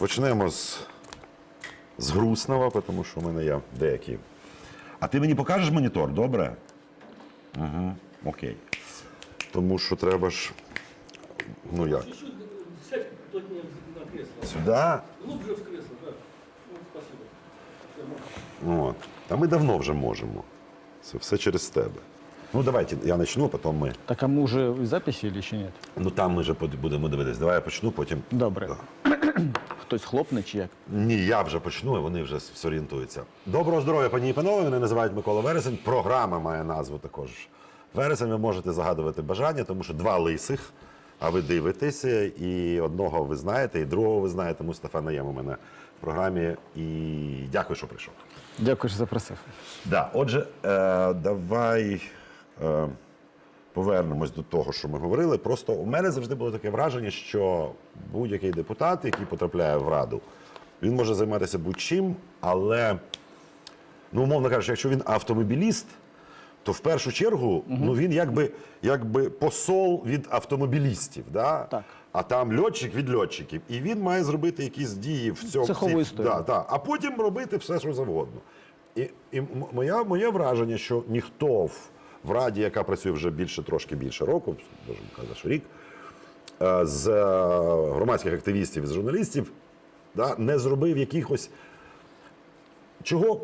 Почнемо з, з грустного, тому що в мене є деякі. А ти мені покажеш монітор, добре? Угу, окей. Тому що треба ж. Ну як? Сядь плотнее на кресло. Сюди? Глубже в кресло, да. Ну, спасибо. От. Та ми давно вже можемо. Це все через тебе. Ну, давайте, я почну, потім ми. Так а мы уже в записи или еще нет? Ну там ми вже будемо дивитися. Давай я почну, потім. Добре. Да. Хтось хлопне чи як? Ні, я вже почну, і вони вже зорієнтуються. Доброго здоров'я, пані і панове. Мене називають Микола Вересень. Програма має назву також. Вересень ви можете загадувати бажання, тому що два лисих. А ви дивитеся, і одного ви знаєте, і другого ви знаєте. Мустафа Наєм у мене в програмі. І дякую, що прийшов. Дякую, що запросив. Да, отже, е, давай е, повернемось до того, що ми говорили. Просто у мене завжди було таке враження, що будь-який депутат, який потрапляє в раду, він може займатися будь-чим, але, ну, умовно кажучи, якщо він автомобіліст, то в першу чергу ну, він якби, якби посол від автомобілістів. Да? Так. А там льотчик від льотчиків. І він має зробити якісь дії в цьому. Цехову цій- історію. Да, так, а потім робити все, що завгодно. І, і м- моя, моє враження, що ніхто в, в Раді, яка працює вже більше, трошки більше року, можемо казати, що рік, е, з е, громадських активістів з журналістів, да, не зробив якихось. Чого,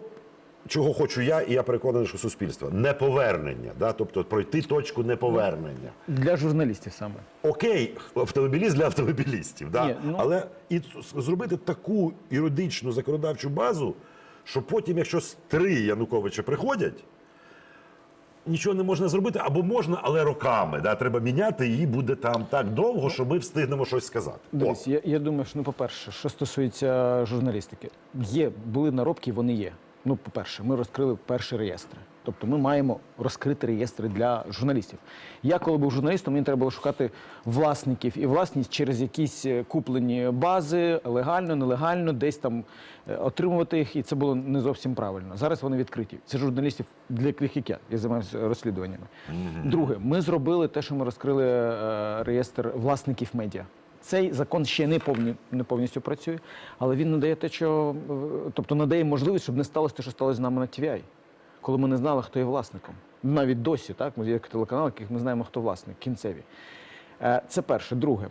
чого хочу я, і я переконаний, що суспільство неповернення, да, тобто пройти точку неповернення. Для журналістів саме. Окей, автомобіліст для автомобілістів, да? Ні, ну- але і зробити таку юридичну законодавчу базу, що потім, якщо три Януковича приходять, нічого не можна зробити, або можна, але роками. Да? Треба міняти, її буде там так довго, що ми встигнемо щось сказати. Дивись, я, я думаю, що ну, по-перше, що стосується журналістики, є, були наробки, вони є. Ну, по-перше, ми розкрили перші реєстри. Тобто ми маємо розкрити реєстри для журналістів. Я, коли був журналістом, мені треба було шукати власників і власність через якісь е, куплені бази, легально, нелегально, десь там е, отримувати їх, і це було не зовсім правильно. Зараз вони відкриті. Це журналістів для яких як я. Я займаюся розслідуваннями. Друге, ми зробили те, що ми розкрили е, реєстр власників медіа. Цей закон ще не, повні, не повністю працює, але він надає те, що тобто надає можливість, щоб не сталося те, що сталося з нами на TVI, коли ми не знали, хто є власником. Навіть досі, так, ми є телеканал, яких ми знаємо, хто власник, кінцеві. Е, Це перше. Друге,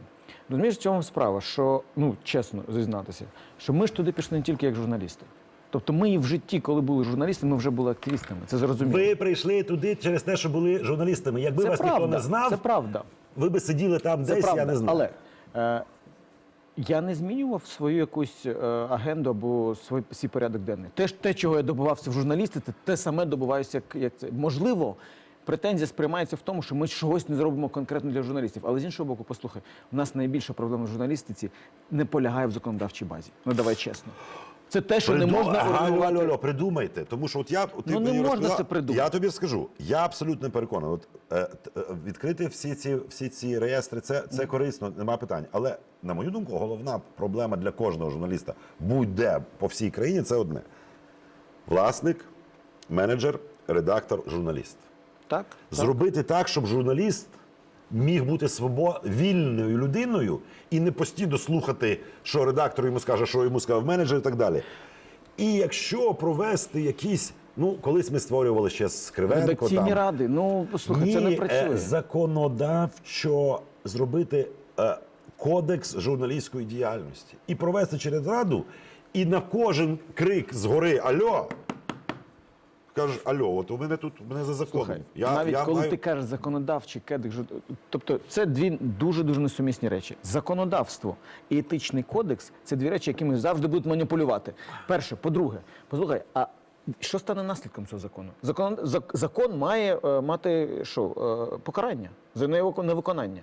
розумієш, в цьому справа, що ну чесно зізнатися, що ми ж туди пішли не тільки як журналісти. Тобто ми і в житті, коли були журналістами, ми вже були активістами. Це зрозуміло. Ви прийшли туди через те, що були журналістами. Якби це вас правда. ніхто не знав, Це правда. ви би сиділи там Це десь, правда. я не знаю. Але е, я не змінював свою якусь е, агенду або свій, свій порядок денний. Те, те, чого я добувався в журналісти, те, те саме добуваюся, як, як це. Можливо, претензія сприймається в тому, що ми чогось не зробимо конкретно для журналістів. Але з іншого боку, послухай, у нас найбільша проблема в журналістиці не полягає в законодавчій базі. Ну давай чесно. Це те, що не можна урегулювати. алло, алло, придумайте. Тому що от я ти Ну, не мені можна розказав- це придумати. Я тобі скажу, я абсолютно переконаний. От е, т- е, відкрити всі ці всі ці реєстри, це, це корисно, нема питань. Але на мою думку, головна проблема для кожного журналіста будь-де по всій країні це одне: власник, менеджер, редактор, журналіст. Так, так. Зробити так, щоб журналіст міг бути свобо... вільною людиною і не постійно слухати, що редактор йому скаже, що йому сказав менеджер і так далі. І якщо провести якісь, ну колись ми створювали ще з Кривенко. Редакційні там, ради. Ну, послухай, це не працює. е, законодавчо зробити е, кодекс журналістської діяльності і провести через раду, і на кожен крик згори Альо. Кажеш, Альо, от у мене тут у мене за законом. Слухай, я, навіть я коли маю... ти кажеш законодавчий жур- тобто це дві дуже дуже несумісні речі. Законодавство і етичний кодекс це дві речі, якими завжди будуть маніпулювати. Перше, по-друге, послухай, а що стане наслідком цього закону? Закон, закон має е, мати що, е, покарання за невиконання.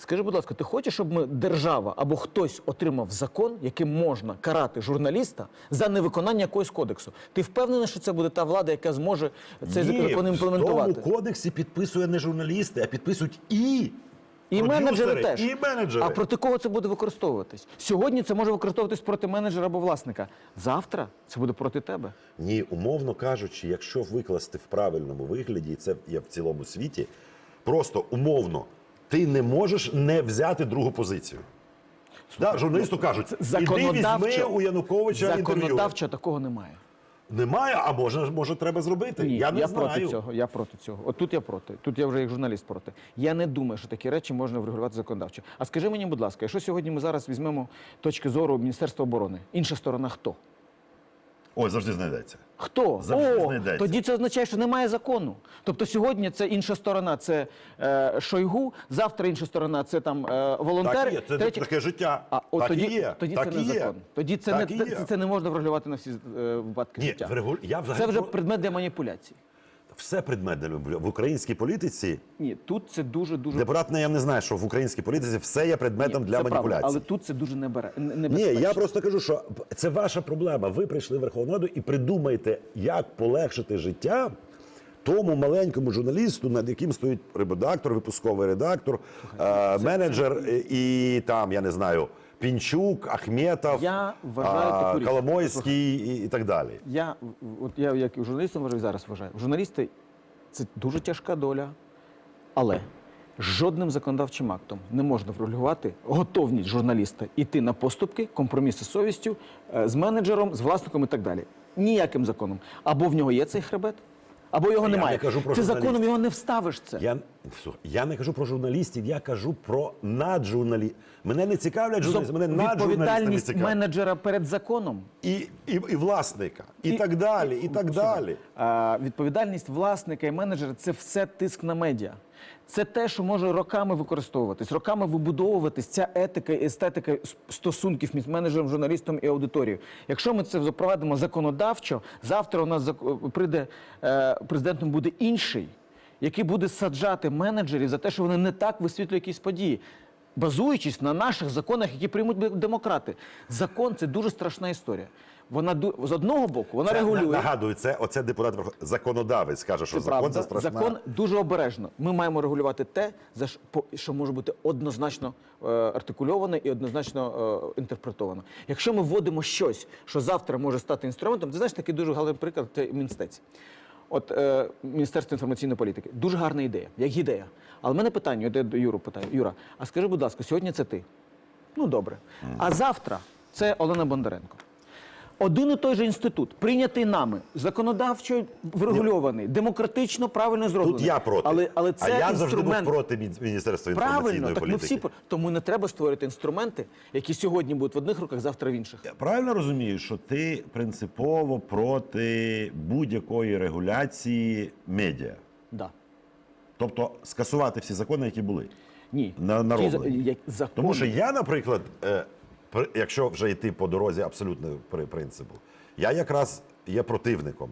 Скажи, будь ласка, ти хочеш, щоб ми держава або хтось отримав закон, яким можна карати журналіста за невиконання якогось кодексу? Ти впевнений, що це буде та влада, яка зможе цей Ні, закон імплементувати? В тому кодексі підписує не журналісти, а підписують і, І продюсери, менеджери теж. І менеджери. А проти кого це буде використовуватись? Сьогодні це може використовуватись проти менеджера або власника. Завтра це буде проти тебе. Ні, умовно кажучи, якщо викласти в правильному вигляді, і це є в цілому світі, просто умовно, ти не можеш не взяти другу позицію. Да, журналісту кажуть, іди візьми у Януковича інтерв'ю. Законодавчо такого немає. Немає, а може, може треба зробити. Ні, я не знаю. проти цього. Я проти цього. От тут я проти. Тут я вже як журналіст проти. Я не думаю, що такі речі можна врегулювати законодавчо. А скажи мені, будь ласка, якщо сьогодні ми зараз візьмемо точки зору Міністерства оборони, інша сторона хто? Ой, завжди знайдеться. Хто? Завжди О, знайдеться. тоді це означає, що немає закону. Тобто сьогодні це інша сторона, це е, Шойгу, завтра інша сторона це там е, волонтер. Так є. Це третя- таке життя. А от так тоді, і є. тоді так це і не є. закон. Тоді це так не і є. це, це не можна врегулювати на всі е, випадки Ні, життя. врегу- я взагалі Це вже про- предмет для маніпуляцій. Все предмет для в українській політиці. Ні, тут це дуже дуже Депутат не я не знаю, що в українській політиці все є предметом Ні, для це правда, маніпуляцій. але тут це дуже небере. Ні, я просто кажу, що це ваша проблема. Ви прийшли в Верховну Раду і придумайте, як полегшити життя тому маленькому журналісту, над яким стоїть редактор, випусковий редактор, е, менеджер е, і там, я не знаю, Пінчук, Ахметов, Я вважаю а, таку річ. Коломойський і, і так далі. Я, от я як журналістом вважаю, зараз вважаю. Журналісти це дуже тяжка доля, але жодним законодавчим актом не можна врегулювати готовність журналіста йти на поступки, компроміси з совістю, е, з менеджером, з власником і так далі. Ніяким законом. Або в нього є цей хребет, або його Я немає. не кажу про Ти законом його не вставиш це. Я, я не кажу про журналістів, я кажу про наджурналістів. Мене не цікавлять журналісти, мене наджурналісти не Відповідальність менеджера перед законом. І, і, і власника, і, так далі, і так далі. А, відповідальність власника і менеджера це все тиск на медіа. Це те, що може роками використовуватись, роками вибудовуватись ця етика і естетика стосунків між менеджером, журналістом і аудиторією. Якщо ми це запровадимо законодавчо, завтра у нас зак- прийде е, президентом буде інший, який буде саджати менеджерів за те, що вони не так висвітлюють якісь події. Базуючись на наших законах, які приймуть демократи, закон це дуже страшна історія. Вона з одного боку вона Це, регулює. Нагадую, це оце депутат законодавець каже, що Це закон правда. це страшна. Закон дуже обережно. Ми маємо регулювати те, за що може бути однозначно е, артикульовано і однозначно е, інтерпретовано. Якщо ми вводимо щось, що завтра може стати інструментом, ти знаєш такий дуже гарний приклад це Мінстець. От е, Міністерство інформаційної політики. Дуже гарна ідея, як ідея. Але в мене питання, я до Юру питаю. Юра, а скажи, будь ласка, сьогодні це ти. Ну добре. А завтра це Олена Бондаренко. Один і той же інститут, прийнятий нами, законодавчо врегульований, демократично правильно зроблений. Тут я проти. Але, але це а я завжди був проти Мін- Міністерства інформаційної Правильно, так ми політики. всі тому не треба створити інструменти, які сьогодні будуть в одних руках, завтра в інших. Я правильно розумію, що ти принципово проти будь-якої регуляції медіа? Да. Тобто скасувати всі закони, які були. Ні. На-. Тому що я, наприклад, е, якщо вже йти по дорозі абсолютного при- принципу, я якраз є противником.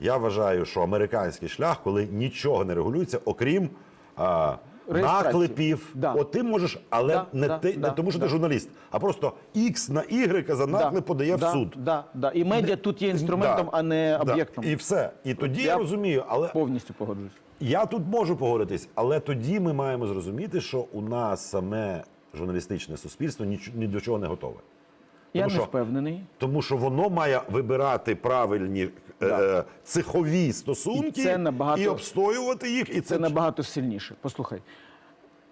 Я вважаю, що американський шлях, коли нічого не регулюється, окрім а, наклепів, Да. от ти можеш, але Да, не, да, ти, да, не тому, що да. ти журналіст, а просто X на Y за наклеп подає да, в суд. Да, да. І медіа тут є інструментом, Да, а не да. об'єктом. І все. І тоді я, Я розумію, але Повністю погоджуюсь. я тут можу погодитись, але тоді ми маємо зрозуміти, що у нас саме журналістичне суспільство ніч- ні до чого не готове. Я не що- впевнений. Тому що воно має вибирати правильні е, цехові стосунки І це набагато- і обстоювати їх. І це, Це набагато сильніше. Послухай,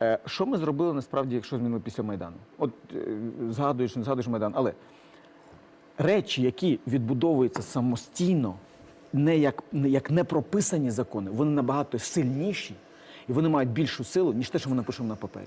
е, що ми зробили насправді, якщо змінили після Майдану? От е, згадуєш, не згадуєш Майдан, але речі, які відбудовуються самостійно, не як, не як не прописані закони, вони набагато сильніші і вони мають більшу силу, ніж те, що ми напишемо на папері.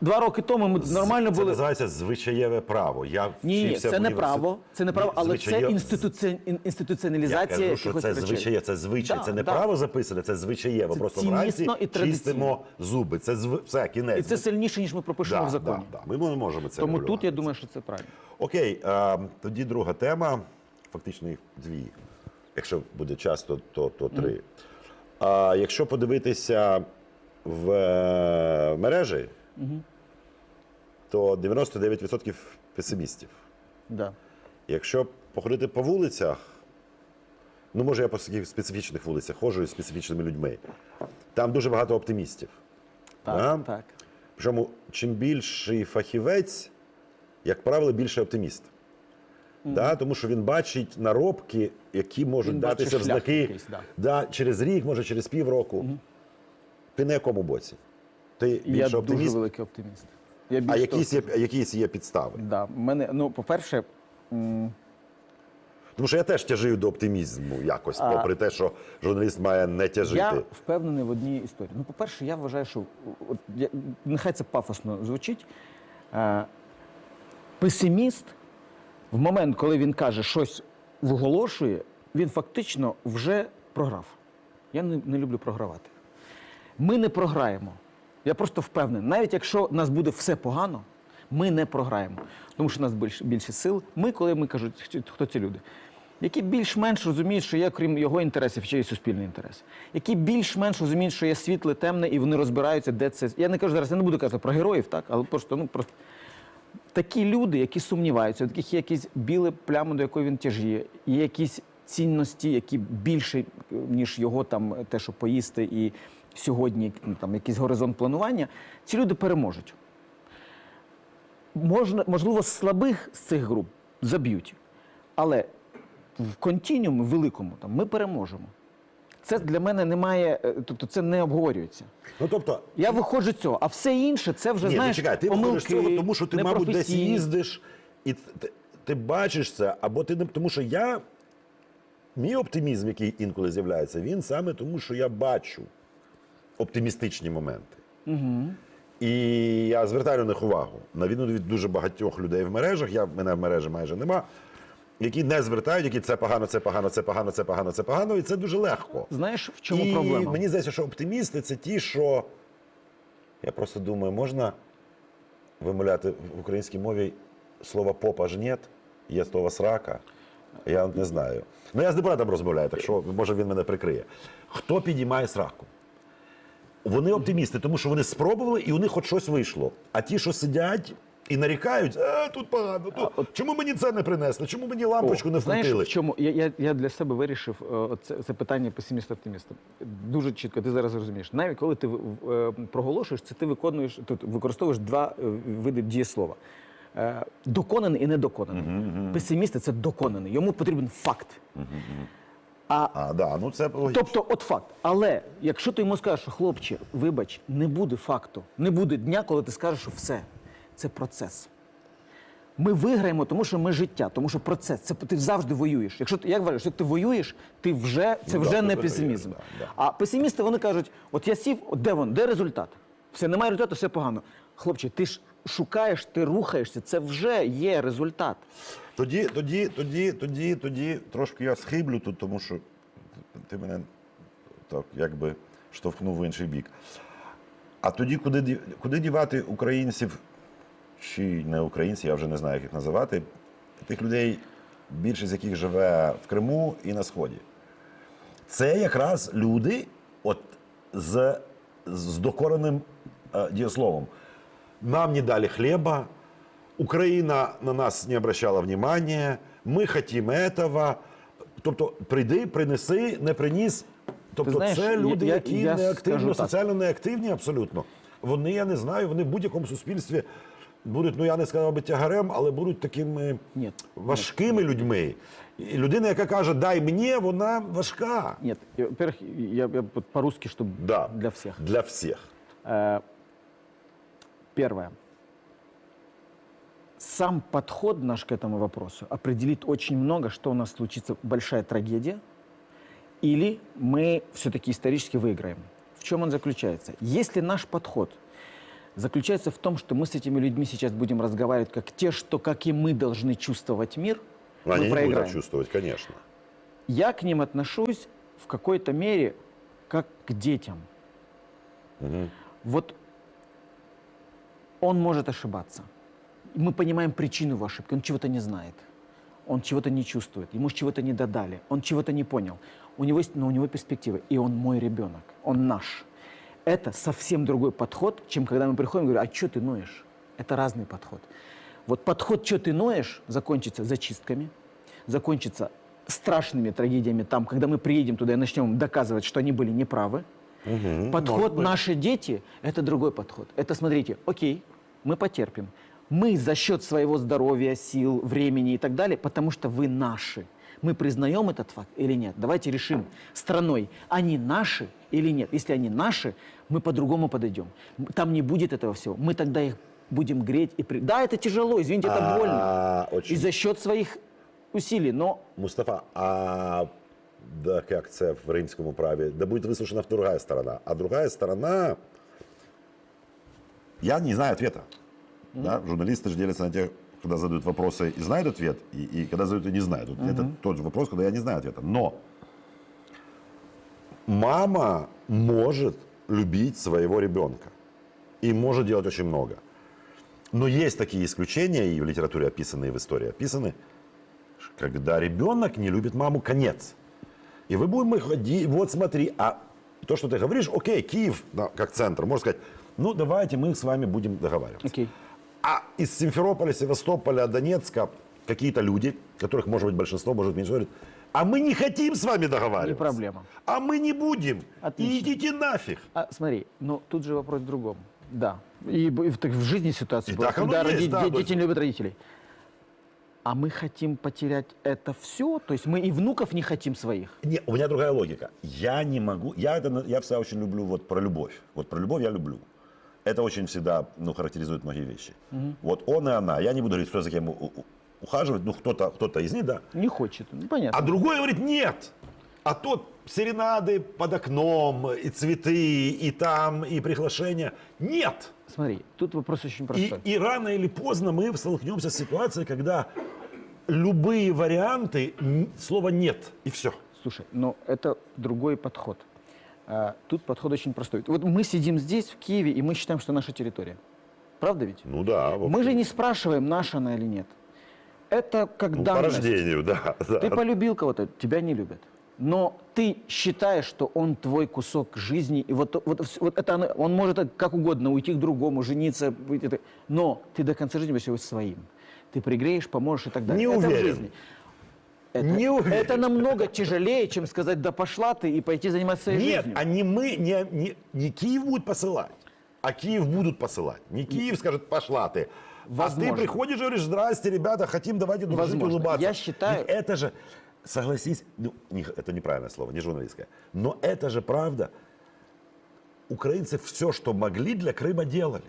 Два роки тому ми нормально це були. називається звичаєве право. Я Ні, ні, це не право, це не право, але звичаєв- це інституці... ін- Я інституціоналізація. кажу, що це звичає, це звичай, Да, це не да. право записане, це звичаєво. Це Просто вранці і чистимо зуби. Це зв... все, кінець. І це сильніше, ніж ми пропишемо да, в законі. Да, да. Ми не можемо це Тому тут я думаю, що це правильно. Окей, е, тоді друга тема, фактично їх дві. Якщо буде час, то, то, то три. А якщо подивитися в е, мережі, то 99% песимістів. Да. Якщо походити по вулицях, ну може я по таких специфічних вулицях ходжу із специфічними людьми, там дуже багато оптимістів. Так, Да? так. Причому чим більший фахівець, як правило, більше оптиміст. Да, тому що він бачить наробки, які можуть Він датися в знаки якийсь, да. да, через рік, може через півроку. Ти на якому боці? Ти Я більше дуже великий оптиміст. Я А якісь є, якісь є підстави? Да, мене, ну, по-перше, м, Тому що я теж тяжію до оптимізму якось, А- попри те, що журналіст має не тяжити. я впевнений в одній історії. Ну, по-перше, я вважаю, що от, я, нехай це пафосно звучить. Е, песиміст в момент, коли він каже щось виголошує, він фактично вже програв. Я не, не люблю програвати. Ми не програємо. Я просто впевнений, навіть якщо у нас буде все погано, ми не програємо. Тому що у нас більше, більше сил. Ми, коли ми кажуть, хто ці люди, які більш-менш розуміють, що є, крім його інтересів, ще є суспільний інтерес, які більш-менш розуміють, що є світле, темне, і вони розбираються, де це. Я не кажу зараз, я не буду казати про героїв, так, але просто, ну просто такі люди, які сумніваються, у яких є якісь біле пляма, до якої він тяжіє, є якісь цінності, які більше, ніж його там те, що поїсти, і сьогодні ну, там якийсь горизонт планування, ці люди переможуть. Можна, можливо, слабих з цих груп заб'ють, але в континуумі великому там, ми переможемо. Це для мене немає, е, тобто це не обговорюється. Ну тобто, Я виходжу з цього, а все інше це вже ні, знаєш. ну чекай, ти виходиш з цього, тому що ти, мабуть, десь їздиш, і ти, ти бачиш це, або ти не тому, що я. Мій оптимізм, який інколи з'являється, він саме тому, що я бачу оптимістичні моменти. Угу. І я звертаю на них увагу. На відміну від дуже багатьох людей в мережах, я, мене в мережі майже нема, які не звертають, які це погано, це погано, це погано, це погано, це погано, і це дуже легко. Знаєш, в чому і проблема? мені здається, що оптимісти це ті, що я просто думаю, можна вимовляти в українській мові слово попа ж нет, є слово срака. Я не знаю. Ну я з депутатом розмовляю, так що може він мене прикриє. Хто підіймає сраку? Вони оптимісти, тому що вони спробували і у них хоч щось вийшло. А ті, що сидять і нарікають, а, тут погано, тут. чому мені це не принесли? Чому мені лампочку не Знаєш, вкрутили? в чому я, я, я для себе вирішив е, це, це питання песиміста-оптиміста. Дуже чітко, ти зараз розумієш. Навіть коли ти е, проголошуєш, це ти виконуєш тут використовуєш два е, види дієслова. Е, доконаний і недоконаний. Песимісти це доконаний. Йому потрібен факт. А А, да, ну це логічно. Тобто, от факт. Але якщо ти йому скажеш, що хлопче, вибач, не буде факту, не буде дня, коли ти скажеш, що все, це процес. Ми виграємо, тому що ми життя, тому що процес. Це ти завжди воюєш. Якщо ти як вважаєш, якщо ти воюєш, ти вже це Ну, вже ти не песимізм. да, да. А песимісти вони кажуть: от я сів, от де він, де результат? Все, немає результату, все погано. Хлопче, ти ж шукаєш, ти рухаєшся, це вже є результат. Тоді, тоді, тоді, тоді, тоді трошки я схиблю тут, тому що ти мене так якби штовхнув в інший бік. А тоді куди, куди дівати українців, чи не українців, я вже не знаю, як їх називати, тих людей, більшість з яких живе в Криму і на Сході. Це якраз люди от з, з докореним е, дієсловом. Нам не дали хлеба, Україна на нас не обращала внимания, ми хотімо этого. Тобто, прийди, принеси, не приніс. Тобто, знаєш, це люди, я- які я неактивно, скажу так. соціально неактивні абсолютно. Вони, я не знаю, вони в будь-якому суспільстві будуть, ну я не сказав би тягарем, але будуть такими Ні. важкими людьми. І людина, яка каже, дай мені, вона важка. Нет, я- во-первых, я, я вот по-русски, чтобы Да. для всех. Для всіх. Первое. Сам подход наш к этому вопросу определит очень много, что у нас случится большая трагедия, или мы все-таки исторически выиграем. В чем он заключается? Если наш подход заключается в том, что мы с этими людьми сейчас будем разговаривать как те, что, как и мы, должны чувствовать мир, Они мы не будут проиграем. так чувствовать, конечно. Я к ним отношусь в какой-то мере как к детям. Вот он может ошибаться. Мы понимаем причину его ошибки. Он чего-то не знает. Он чего-то не чувствует. Ему чего-то не додали. Он чего-то не понял. У него есть, но у него перспективы. И он мой ребенок. Он наш. Это совсем другой подход, чем когда мы приходим и говорим, а что ты ноешь? Это разный подход. Вот подход, что ты ноешь, закончится зачистками, закончится страшными трагедиями там, когда мы приедем туда и начнем доказывать, что они были неправы. Подход «наши дети» — это другой подход. Это, смотрите, окей, мы потерпим. Мы за счет своего здоровья, сил, времени и так далее, потому что вы наши. Мы признаем этот факт или нет? Давайте решим страной, они наши или нет. Если они наши, мы по-другому подойдем. Там не будет этого всего. Мы тогда их будем греть и... При... Да, это тяжело, извините, это больно. А, очень. И за счет своих усилий, но Мустафа, а да, як це в римському праві, да будет выслушана другая сторона. А другая сторона, я не знаю ответа. Да? Журналисты же делятся на тех, когда задают вопросы и знают ответ, и, и когда задают и не знают. Вот Это тот же вопрос, когда я не знаю ответа. Но мама может любить своего ребенка и может делать очень много. Но есть такие исключения, и в литературе описаны, и в истории описаны, когда ребенок не любит маму, конец. И вы будем ходить, вот смотри, а то, что ты говоришь, окей, Киев, да, как центр, можно сказать, ну давайте мы с вами будем договариваться. окей. А из Симферополя, Севастополя, Донецка какие-то люди, которых может быть большинство, может быть меньше, говорят, а мы не хотим с вами договариваться. Не проблема. А мы не будем. Отлично. И идите нафиг. А, смотри, но тут же вопрос в другом. Да. И, и в, так в жизни ситуация И была, так оно когда есть, роди- да, де- дети не любят родителей. А мы хотим потерять это все? То есть мы и внуков не хотим своих? Не, у меня другая логика. Я не могу. Я это, на- я всегда очень люблю вот про любовь. Вот про любовь я люблю. Это очень всегда ну, характеризует многие вещи. Вот он и она. Я не буду говорить, кто за кем у- у- ухаживать. Ну, кто-то кто из них, да. Не хочет. Ну, понятно. А другой говорит, нет. А тот серенады под окном, и цветы, и там, и приглашения. Нет. Смотри, тут вопрос очень И, простой. и рано или поздно мы столкнемся с ситуацией, когда любые варианты, слова нет, и все. Слушай, но это другой подход. А, тут подход очень простой. Вот мы сидим здесь, в Киеве, и мы считаем, что наша территория. Правда ведь? Ну да. Мы же не спрашиваем, наша она или нет. Это как Ну, по данность. рождению, да. да. Ты полюбил кого-то, тебя не любят. Но ты считаешь, что он твой кусок жизни, и вот, вот, вот это оно- он может как угодно уйти к другому, жениться, быть это- но ты до конца жизни будешь его своим. Ты пригреешь, поможешь и так далее. Не это уверен. в жизни. Это, Не уверен. это намного тяжелее, чем сказать, да пошла ты и пойти заниматься своей Нет, жизнью. а не мы, не, не, не Киев будет посылать, а Киев будут посылать. Не Киев скажет, пошла ты. А Возможно. ты приходишь и говоришь, здрасте, ребята, хотим, давайте дружить, Возможно. улыбаться. Я считаю- Ведь это же, согласись, ну, не- это неправильное слово, не журналистское, но это же правда. Украинцы все, что могли для Крыма, делали.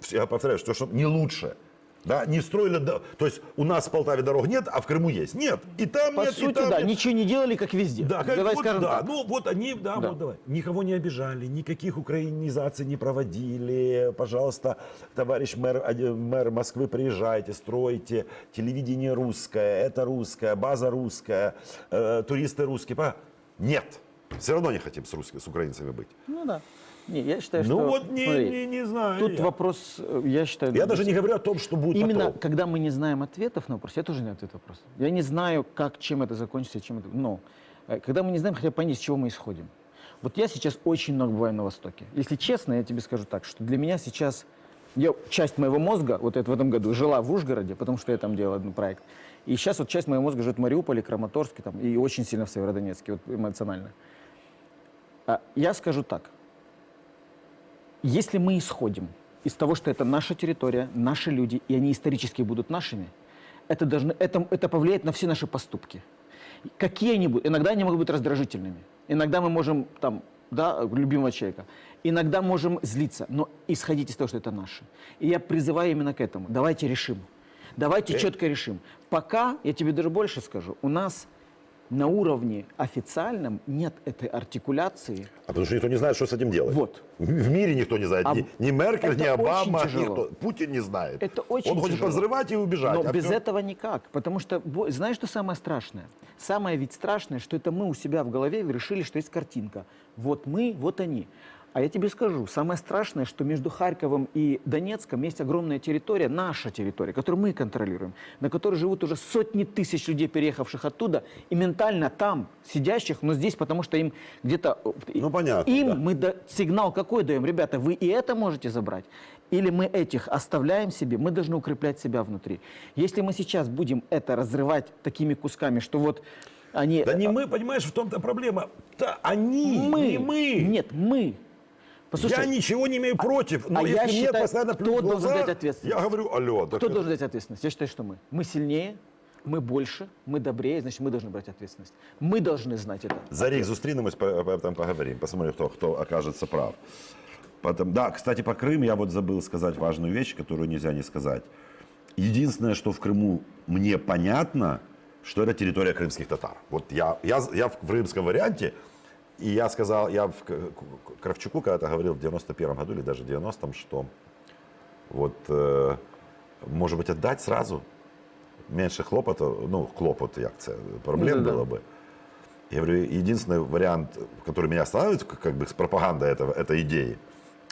Всё, Я повторяю, что, что не лучше. Да, не строили, до- то есть у нас в Полтаве дорог нет, а в Крыму есть. Нет, и там По нет, и сути, там да, нет. ничего не делали, как везде. Да, как Давай вот, скажем да. так. Ну вот они, да, Да. вот давай. Никого не обижали, никаких украинизаций не проводили. Пожалуйста, товарищ мэр, а, э, мэр Москвы, приезжайте, стройте. Телевидение русское, это русское, база русская, э, туристы русские. Па- Нет, все равно не хотим с, русскими, с украинцами быть. Ну да. Не, я считаю, ну что... вот не, смотри, не, не знаю. Тут я. вопрос, э, я считаю... Я даже не говорю о том, что будет Именно потом. когда мы не знаем ответов на вопрос, я тоже не ответ вопрос. Я не знаю, как, чем это закончится, чем это... Но э, когда мы не знаем, хотя бы понять, с чего мы исходим. Вот я сейчас очень много бываю на Востоке. Если честно, я тебе скажу так, что для меня сейчас... Я, часть моего мозга, вот это в этом году, жила в Ужгороде, потому что я там делал один проект. И сейчас вот часть моего мозга живет в Мариуполе, Краматорске там, и очень сильно в Северодонецке, вот эмоционально. А я скажу так. Если мы исходим из того, что это наша территория, наши люди, и они исторически будут нашими, это, должно, это, это повлияет на все наши поступки. Какие они будут? Иногда они могут быть раздражительными. Иногда мы можем, там, да, любимого человека. Иногда можем злиться. Но исходить из того, что это наше. И я призываю именно к этому. Давайте решим. Давайте четко решим. Пока, я тебе даже больше скажу, у нас на уровне официальном нет этой артикуляции. А потому что никто не знает, что с этим делать. Вот. В в мире никто не знает. А ни, ни Меркель, это ни Обама, очень тяжело. никто. Путин не знает. Это очень Он хочет тяжело. повзрывать и убежать. Но а без всё- этого никак. Потому что, бо- знаешь, что самое страшное? Самое ведь страшное, что это мы у себя в голове решили, что есть картинка. Вот мы, вот они. А я тебе скажу, самое страшное, что между Харьковом и Донецком есть огромная территория, наша территория, которую мы контролируем, на которой живут уже сотни тысяч людей, переехавших оттуда, и ментально там сидящих, но здесь, потому что им где-то... э, Ну, понятно, Им да. мы да- сигнал какой даем? Ребята, вы и это можете забрать? Или мы этих оставляем себе? Мы должны укреплять себя внутри. Если мы сейчас будем это разрывать такими кусками, что вот они... Да не мы, понимаешь, в том-то проблема. Да они, мы. не мы. Нет, мы. Послушай, я ничего не имею против, но а если я мне считаю, постоянно кто в должен глаза, взять ответственность? я говорю, алло, кто это- должен взять ответственность? Я считаю, что мы. Мы сильнее, мы больше, мы добрее, значит, мы должны брать ответственность. Мы должны знать это. За рік зустрінемось, по- об этом поговорим, посмотрим, хто, хто окажется прав. Потом, да, кстати, по Крым я вот забыл сказать важную вещь, которую нельзя не сказать. Единственное, что в Крыму мне понятно, что это территория крымских татар. Вот я, я, я в крымском варианте, и я сказал, я в Кравчуку когда-то говорил в 91 году или даже в 90-м, что вот, э, может быть, отдать сразу, меньше хлопота, ну, хлопот, як це, проблем Ну, да-да. было бы. Я говорю, единственный вариант, который меня останавливает, как, бы с пропагандой этого, этой идеи,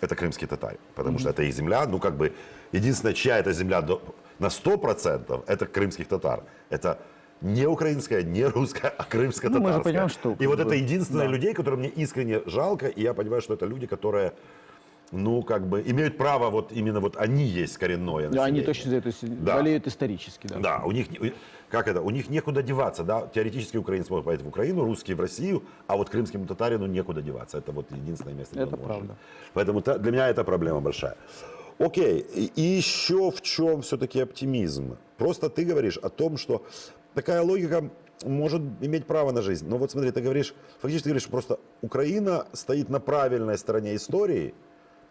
это крымские татары. Потому что это их земля, ну как бы, единственная, чья это земля на 100%, это крымских татар. Это не украинская, не русская, а крымская Ну, мы же татарская. понимаем, что, И вот это единственные да. людей, которым мне искренне жалко, и я понимаю, что это люди, которые, ну, как бы, имеют право, вот именно вот они есть коренное Да, они население. точно за это Да. болеют исторически. Да. Да, у них, как это, у них некуда деваться, да, теоретически украинец может поехать в Украину, русский в Россию, а вот крымскому татарину некуда деваться, это вот единственное место, где Это он может. правда. Поэтому та- для меня это проблема большая. Окей, и еще в чем все-таки оптимизм? Просто ты говоришь о том, что такая логика может иметь право на жизнь. Но вот смотри, ты говоришь, фактически ты говоришь, просто Украина стоит на правильной стороне истории,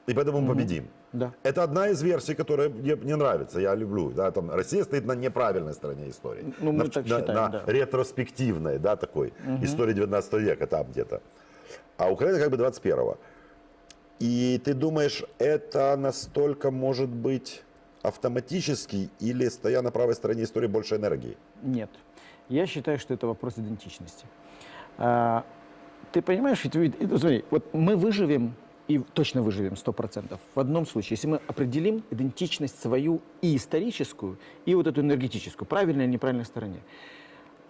и поэтому мы победим. Да. Это одна из версий, которая мне, мне нравится, я люблю. Да, там, Россия стоит на неправильной стороне истории. Ну, мы на, так на- считаем, на да. ретроспективной, да, такой, истории 19 века там где-то. А Украина как бы 21-го. И ты думаешь, это настолько может быть автоматически или, стоя на правой стороне истории, больше энергии? Нет. Я считаю, что это вопрос идентичности. А, ты понимаешь, ведь, ведь, это, смотри, вот мы выживем, и точно выживем 100%, в одном случае, если мы определим идентичность свою и историческую, и вот эту энергетическую, правильной и неправильной стороне.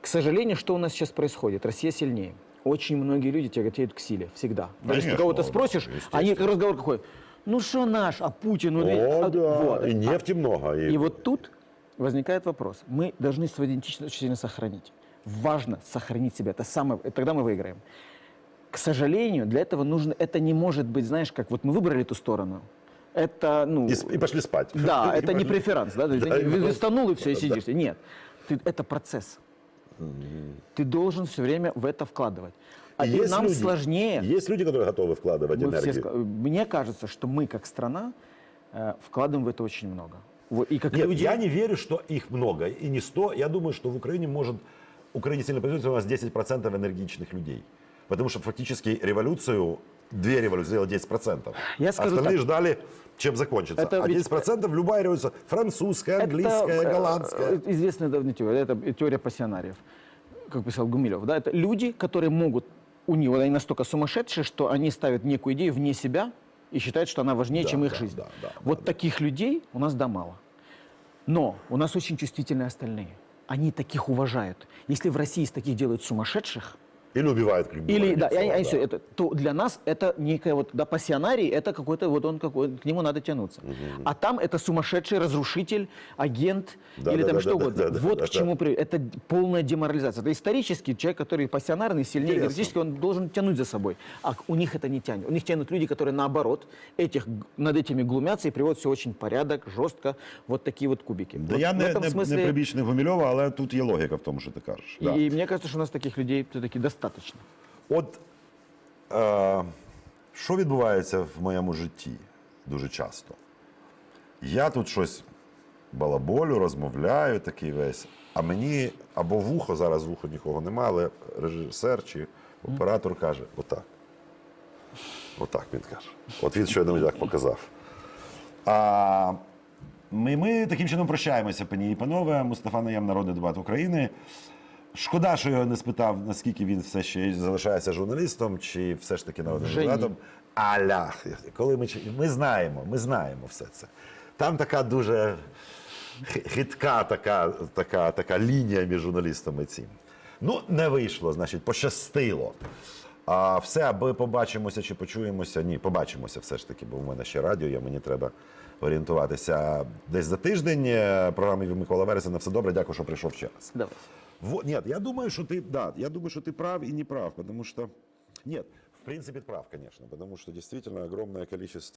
К сожалению, что у нас сейчас происходит? Россия сильнее. Очень многие люди тяготеют к силе, всегда. Даже если Конечно, ты кого-то спросишь, естественно. они разговор какой? Ну что наш, а Путин? ну, О, а- да, вот. и нефти много. И, И вот тут возникает вопрос. Мы должны свою идентичность очень сильно сохранить. Важно сохранить себя. Это самое, это тогда мы выиграем. К сожалению, для этого нужно, это не может быть, знаешь, как вот мы выбрали эту сторону. Это, ну, и, с- и пошли спать. да, И это не пошли- преферанс, да, то есть Да, ты и не потом- вистанул и все, и Да. сидишь. Нет, ты- это процесс. Ты должен все время в это вкладывать. А есть нам люди- сложнее. Есть люди, которые готовы вкладывать Мы все энергию. ска- мне кажется, что мы как страна э, вкладываем в это очень много. Вот, И как Нет, люди... я не верю, что их много и не 100. Я думаю, что в Украине может... Украине сильно производится у нас 10% энергичных людей. Потому что фактически революцию, две революции сделало 10%. Я скажу Остальные так. ждали, чем закончится. Это а ведь- 10% любая революция, французская, английская, Это, э, голландская. э, Известная давно теория, это теория пассионариев, как писал Гумилев. Да? Это люди, которые могут, у них, вот они настолько сумасшедшие, что они ставят некую идею вне себя и считают, что она важнее, Да, чем их да, жизнь. да, да, вот таких людей у нас да мало. Но у нас очень чувствительные остальные. Они таких уважают. Если в России из таких делают сумасшедших, Или убивают, как или, было да, и они- Немцова, они да. всё это, то для нас это некая вот, да, пассионарий, это какой-то, вот он какой, к нему надо тянуться. А там это сумасшедший разрушитель, агент Да, или да, там да, что да, угодно. да, да, вот да, к чему при... Это полная деморализация. Это исторический человек, который пассионарный, сильнее Интересно. энергетически, он должен тянуть за собой. А у них это не тянет. У них тянут люди, которые наоборот этих, г- над этими глумятся и приводят все очень в порядок, жестко, вот такие вот кубики. Да Вот я в не, этом не, смысле... не прибічник Гумільова, але тут є логіка в тому, що ти кажеш. И, Да. и мне кажется, что у нас таких людей все-таки достаточно. От е, що відбувається в моєму житті дуже часто? Я тут щось балаболю, розмовляю такий весь, а мені або вухо, зараз вухо нікого немає, але режисер чи оператор каже: отак. Отак він каже. От він щойно так показав. А ми, ми таким чином прощаємося, пані і панове. Мустафа Наєм, народний депутат України. Шкода, що його не спитав, наскільки він все ще залишається журналістом, чи все ж таки народним депутатом. Аля, коли ми, ми знаємо, ми знаємо все це. Там така дуже хитка така, така, така лінія між журналістами цим. Ну, не вийшло, значить, пощастило. А все, аби побачимося чи почуємося. Ні, побачимося все ж таки, бо в мене ще радіо є, мені треба орієнтуватися. Десь за тиждень е, програми Микола Вересен. На все добре, дякую, що прийшов ще раз. Давай. Вот, нет, я думаю, что ты, да, я думаю, что ты прав и не прав, потому что, нет, в принципе, прав, конечно, потому что действительно огромное количество